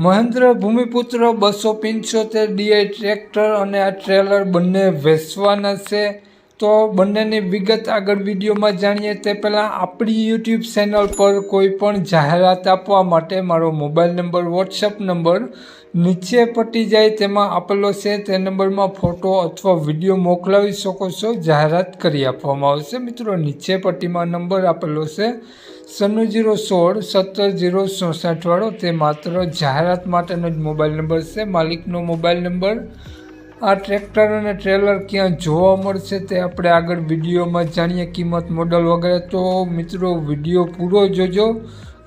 મહેન્દ્ર ભૂમિપુત્ર બસો પંચોતેર D I tractor અને આ ટ્રેલર બંને વેચવાના છે. તો બંનેની વિગત આગળ વિડીયોમાં જાણીએ તે પહેલાં આપણી યુટ્યુબ ચેનલ પર કોઈ પણ જાહેરાત આપવા માટે મારો મોબાઈલ નંબર વોટ્સઅપ નંબર નીચે પટી જાય તેમાં આપેલો છે. તે નંબરમાં ફોટો અથવા વીડિયો મોકલાવી શકો છો. જાહેરાત કરી આપવામાં આવશે. મિત્રો, નીચે પટ્ટીમાં નંબર આપેલો છે. સન્નું જીરો સોળ સત્તર જીરો ચોસઠવાળો. તે માત્ર જાહેરાત માટેનો જ મોબાઈલ નંબર છે. માલિકનો મોબાઈલ નંબર આ ટ્રેક્ટર અને ટ્રેલર ક્યાં જોવા મળશે તે આપણે આગળ વિડીયોમાં જાણીએ કિંમત મોડલ વગેરે. તો મિત્રો, વીડિયો પૂરો જોજો.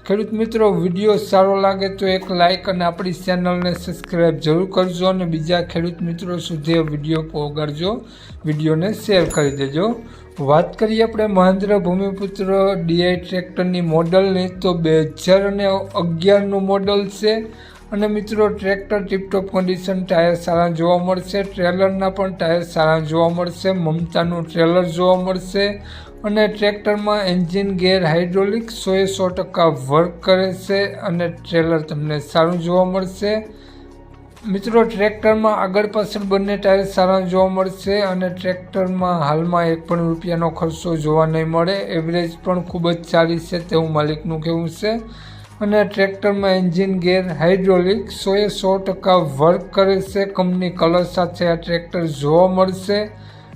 ખેડૂત મિત્રો, વીડિયો સારો લાગે તો એક લાઇક અને આપણી ચેનલને સબસ્ક્રાઈબ જરૂર કરજો અને બીજા ખેડૂત મિત્રો સુધી વીડિયો પહોંચાડજો વિડીયોને શેર કરી દેજો. વાત કરીએ આપણે મહેન્દ્ર ભૂમિપુત્ર ડીઆઈ ટ્રેક્ટરની મોડલની તો બે હજાર અને અગિયારનું મોડલ છે. અને મિત્રો, ટ્રેક્ટર ટીપટોપ કન્ડિશન ટાયર સારા જોવા મળશે. ટ્રેલરના પણ ટાયર સારા જોવા મળશે. મમતાનું ટ્રેલર જોવા મળશે. અને ટ્રેક્ટરમાં એન્જિન ગેર હાઇડ્રોલિક સોએ સો ટકા વર્ક કરે છે અને ટ્રેલર તમને સારું જોવા મળશે. મિત્રો, ટ્રેક્ટરમાં આગળ પાછળ બંને ટાયર સારા જોવા મળશે અને ટ્રેક્ટરમાં હાલમાં એક પણ રૂપિયાનો ખર્ચો જોવા નહીં મળે. એવરેજ પણ ખૂબ જ સારી છે તેવું માલિકનું કહેવું છે. અને ટ્રેક્ટરમાં એન્જિન ગેર હાઇડ્રોલિક સોએ સો ટકા વર્ક કરે છે. કંપની કલર સાથે આ ટ્રેક્ટર જોવા મળશે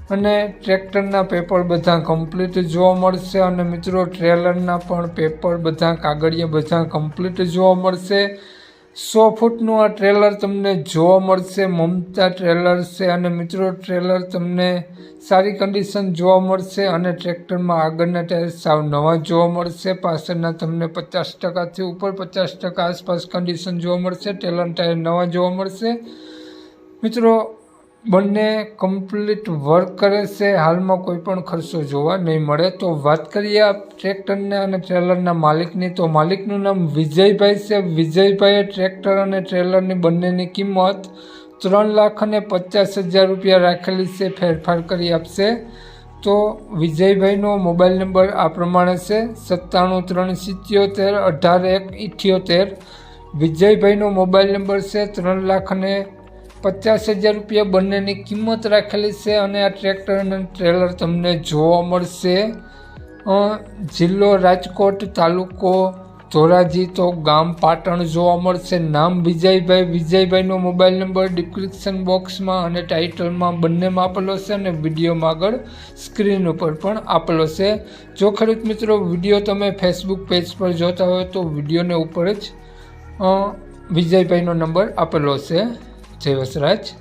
અને ટ્રેક્ટરના પેપર બધા કમ્પ્લીટ જોવા મળશે અને મિત્રો ટ્રેલરના પણ પેપર બધા કાગળિયા બધા કમ્પ્લીટ જોવા મળશે. સો ફૂટનું આ ટ્રેલર તમને જોવા મળશે, મમતા ટ્રેલર છે અને મિત્રો ટ્રેલર તમને સારી કન્ડિશન જોવા મળશે અને ટ્રેક્ટરમાં આગળના ટાયર સાવ નવા જોવા મળશે. પાછળના તમને પચાસ ટકાથી ઉપર પચાસ ટકા આસપાસ કન્ડિશન જોવા મળશે ટ્રેલર ટાયર નવા જોવા મળશે. મિત્રો બંને કમ્પ્લીટ વર્ક કરે છે, હાલમાં કોઈ પણ ખર્ચો જોવા નહીં મળે. તો વાત કરીએ આ ટ્રેક્ટરના અને ટ્રેલરના માલિકની. તો માલિકનું નામ વિજયભાઈ છે. વિજયભાઈએ ટ્રેક્ટર અને ટ્રેલરની બંનેની કિંમત ત્રણ લાખ અને પચાસ હજાર રૂપિયા રાખેલી છે, ફેરફાર કરી આપશે. તો વિજયભાઈનો મોબાઈલ નંબર આ પ્રમાણે છે, સત્તાણું ત્રણ સિત્યોતેર અઢાર એક ઇઠ્યોતેર. વિજયભાઈનો મોબાઈલ નંબર છે, ત્રણ લાખ અને પચાસ હજાર રૂપિયા બંનેની કિંમત રાખેલી છે અને આ ટ્રેક્ટર અને ટ્રેલર તમને જોવા મળશે. જિલ્લો રાજકોટ તાલુકો ધોરાજી તો ગામ પાટણ જોવા મળશે. નામ વિજયભાઈ. વિજયભાઈનો મોબાઈલ નંબર ડિસ્ક્રિપ્શન બોક્સમાં અને ટાઇટલમાં બંનેમાં આપેલો છે અને વિડીયોમાં આગળ સ્ક્રીન ઉપર પણ આપેલો છે. જો ખરીદ મિત્રો, વીડિયો તમે ફેસબુક પેજ પર જોતા હોય તો વિડીયોને ઉપર જ વિજયભાઈનો નંબર આપેલો છે. જય વસરાજ.